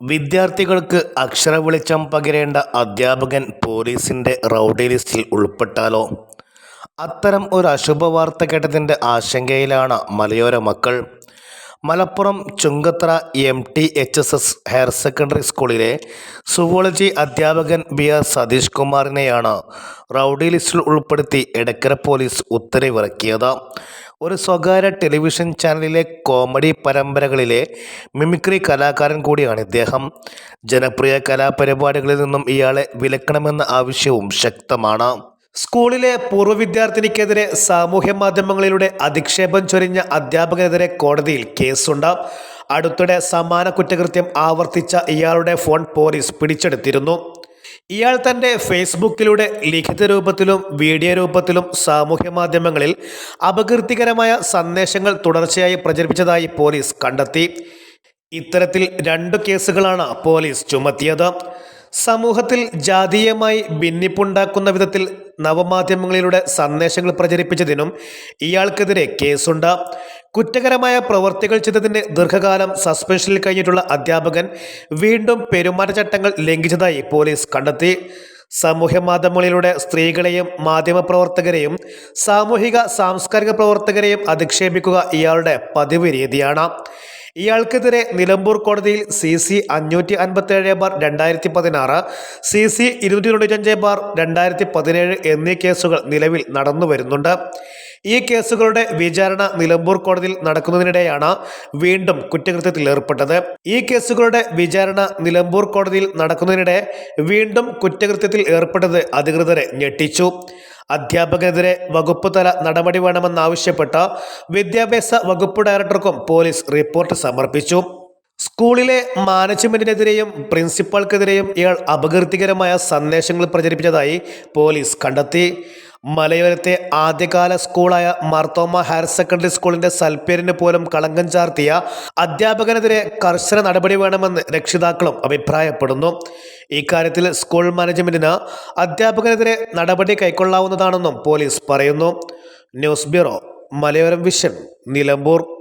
വിദ്യാർത്ഥികൾക്ക് അക്ഷര വെളിച്ചം പകരേണ്ട അധ്യാപകൻ പോലീസിന്റെ റൗഡി ലിസ്റ്റിൽ ഉൾപ്പെട്ടാലോ? അത്തരം ഒരു അശുഭ വാർത്ത കേട്ടതിന്റെ ആശങ്കയിലാണ് മലയോര മക്കൾ. Malappuram Chungathara M T H S S higher secondary സ്കൂളിലെ സുവോളജി അധ്യാപകൻ ബി ആർ സതീഷ് കുമാറിനെയാണ് റൗഡി ലിസ്റ്റിൽ ഉൾപ്പെടുത്തി എടക്കര പോലീസ് ഉത്തരവിറക്കിയത്. ഒരു സ്വകാര്യ ടെലിവിഷൻ ചാനലിലെ കോമഡി പരമ്പരകളിലെ മിമിക്രി കലാകാരൻ കൂടിയാണ് ഇദ്ദേഹം. ജനപ്രിയ കലാപരിപാടികളിൽ നിന്നും ഇയാളെ വിലക്കണമെന്ന ആവശ്യവും ശക്തമാണ്. സ്കൂളിലെ പൂർവ വിദ്യാർത്ഥിനിക്കെതിരെ സാമൂഹ്യ മാധ്യമങ്ങളിലൂടെ അധിക്ഷേപം ചൊരിഞ്ഞ അധ്യാപകനെതിരെ കോടതിയിൽ കേസുണ്ട്. അടുത്തിടെ സമാന കുറ്റകൃത്യം ആവർത്തിച്ച ഇയാളുടെ ഫോൺ പോലീസ് പിടിച്ചെടുത്തിരുന്നു. ഇയാൾ തന്റെ ഫേസ്ബുക്കിലൂടെ ലിഖിത രൂപത്തിലും വീഡിയോ രൂപത്തിലും സാമൂഹ്യ മാധ്യമങ്ങളിൽ അപകീർത്തികരമായ സന്ദേശങ്ങൾ തുടർച്ചയായി പ്രചരിപ്പിച്ചതായി പോലീസ് കണ്ടെത്തി. ഇത്തരത്തിൽ രണ്ടു കേസുകളാണ് പോലീസ് ചുമത്തിയത്. സമൂഹത്തിൽ ജാതീയമായി ഭിന്നിപ്പുണ്ടാക്കുന്ന വിധത്തിൽ നവമാധ്യമങ്ങളിലൂടെ സന്ദേശങ്ങൾ പ്രചരിപ്പിച്ചതിനും ഇയാൾക്കെതിരെ കേസുണ്ട്. കുറ്റകരമായ പ്രവർത്തികൾ ചെയ്തതിന്റെ ദീർഘകാലം സസ്പെൻഷനിൽ കഴിഞ്ഞിട്ടുള്ള അധ്യാപകൻ വീണ്ടും പെരുമാറ്റച്ചട്ടങ്ങൾ ലംഘിച്ചതായി പോലീസ് കണ്ടെത്തി. സാമൂഹ്യ മാധ്യമങ്ങളിലൂടെ സ്ത്രീകളെയും മാധ്യമപ്രവർത്തകരെയും സാമൂഹിക സാംസ്കാരിക പ്രവർത്തകരെയും അധിക്ഷേപിക്കുക ഇയാളുടെ പതിവ് രീതിയാണ്. ഇയാൾക്കെതിരെ നിലമ്പൂർ കോടതിയിൽ സി സി അഞ്ഞൂറ്റി അൻപത്തേഴ് ബാർ രണ്ടായിരത്തി പതിനാറ് സി സി ഇരുന്നൂറ്റി തൊണ്ണൂറ്റഞ്ച് ബാർ രണ്ടായിരത്തി പതിനേഴ് എന്നീ കേസുകൾ നിലവിൽ നടന്നു വരുന്നുണ്ട്. ഈ കേസുകളുടെ വിചാരണ നിലമ്പൂർ കോടതിയിൽ നടക്കുന്നതിനിടെയാണ് വീണ്ടും കുറ്റകൃത്യത്തിൽ ഏർപ്പെട്ടത്. ഈ കേസുകളുടെ വിചാരണ നിലമ്പൂർ കോടതിയിൽ നടക്കുന്നതിനിടെ വീണ്ടും കുറ്റകൃത്യത്തിൽ ഏർപ്പെട്ടത് അധികൃതരെ ഞെട്ടിച്ചു. അധ്യാപകനെതിരെ വകുപ്പ് തല നടപടി വേണമെന്നാവശ്യപ്പെട്ട് വിദ്യാഭ്യാസ വകുപ്പ് ഡയറക്ടർക്കും പോലീസ് റിപ്പോർട്ട് സമർപ്പിച്ചു. സ്കൂളിലെ മാനേജ്മെന്റിനെതിരെയും പ്രിൻസിപ്പാൾക്കെതിരെയും ഇയാൾ അപകീർത്തികരമായ സന്ദേശങ്ങൾ പ്രചരിപ്പിച്ചതായി പോലീസ് കണ്ടെത്തി. മലയോരത്തെ ആദ്യകാല സ്കൂളായ മാർത്തോമ ഹയർ സെക്കൻഡറി സ്കൂളിന്റെ സൽപ്പേരിന് പോലും കളങ്കം ചാർത്തിയ അധ്യാപകനെതിരെ കർശന നടപടി വേണമെന്ന് രക്ഷിതാക്കളും അഭിപ്രായപ്പെടുന്നു. ഇക്കാര്യത്തിൽ സ്കൂൾ മാനേജ്മെന്റിന് അധ്യാപകനെതിരെ നടപടി കൈക്കൊള്ളാവുന്നതാണെന്നും പോലീസ് പറയുന്നു. News bureau Malayoram vision Nilambur.